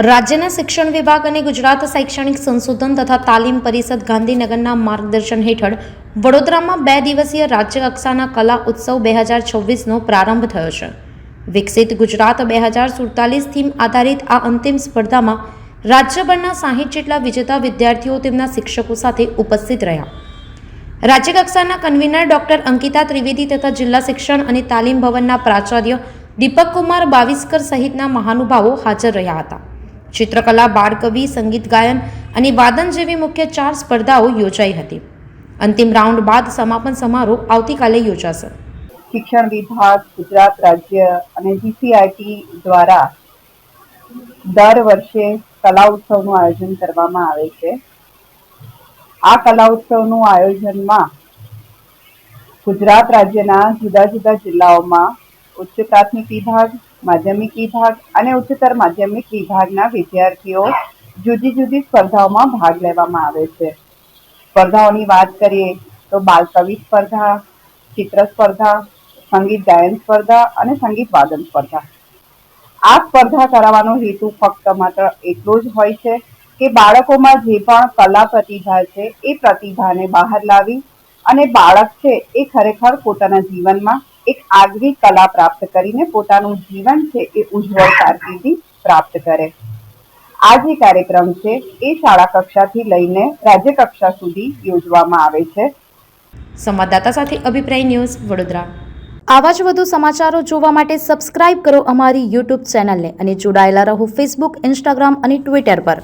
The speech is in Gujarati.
રાજ્યના શિક્ષણ વિભાગ અને ગુજરાત શૈક્ષણિક સંશોધન તથા તાલીમ પરિષદ ગાંધીનગરના માર્ગદર્શન હેઠળ વડોદરામાં બે દિવસીય રાજ્ય કક્ષાના કલા ઉત્સવ બે હજાર છવ્વીસનો પ્રારંભ થયો છે. વિકસિત ગુજરાત બે હજાર સુડતાલીસ થીમ આધારિત આ અંતિમ સ્પર્ધામાં રાજ્યભરના સાહીઠ જેટલા વિજેતા વિદ્યાર્થીઓ તેમના શિક્ષકો સાથે ઉપસ્થિત રહ્યા. રાજ્યકક્ષાના કન્વીનર ડોક્ટર અંકિતા ત્રિવેદી તથા જિલ્લા શિક્ષણ અને તાલીમ ભવનના પ્રાચાર્ય દીપક કુમાર બાવિસ્કર સહિતના મહાનુભાવો હાજર રહ્યા હતા. ચિત્રકલા, બાળકવિ, સંગીત ગાયન અને વાદન જેવી મુખ્ય ચાર સ્પર્ધાઓ યોજાઈ હતી. અંતિમ રાઉન્ડ બાદ સમાપન સમારોહ આવતીકાલે યોજાશે. શિક્ષણ વિભાગ, ગુજરાત રાજ્ય અને જીસીઆઈટી દ્વારા દર વર્ષે કલા ઉત્સવનું આયોજન કરવામાં આવે છે. આ કલા ઉત્સવનું આયોજનમાં ગુજરાત રાજ્યના જુદા જુદા જિલ્લાઓમાં ઉચ્ચ પ્રાથમિક વિભાગ માધ્યમિક વિભાગ અને ઉચ્ચતર માધ્યમિક વિભાગના વિદ્યાર્થીઓ જુદી જુદી સ્પર્ધાઓમાં ભાગ લેવામાં આવે છે. સ્પર્ધાઓની વાત કરીએ તો બાલકવિ સ્પર્ધા, ચિત્ર સ્પર્ધા, સંગીત ગાયન સ્પર્ધા અને સંગીત વાદન સ્પર્ધા. આ સ્પર્ધા કરાવવાનો હેતુ ફક્ત માત્ર એટલો જ હોય છે કે બાળકોમાં જે પણ કલા પ્રતિભા છે એ પ્રતિભાને બહાર લાવી અને બાળક છે એ ખરેખર પોતાના જીવનમાં એક આગવી કલા પ્રાપ્ત કરીને પોતાનું જીવન છે એ ઉજ્જવળ કારકિર્દી પ્રાપ્ત કરે. આ જે કાર્યક્રમ છે એ શાળા કક્ષાથી લઈને રાજ્ય કક્ષા સુધી યોજવામાં આવે છે. સંવાદદાતા સાથે અભિપ્રાય ન્યૂઝ વડોદરા. આવા જ વધુ સમાચારો જોવા માટે સબસ્ક્રાઇબ કરો અમારી યુટ્યુબ ચેનલને અને જોડાયેલા રહો ફેસબુક ઇન્સ્ટાગ્રામ અને ટ્વિટર પર.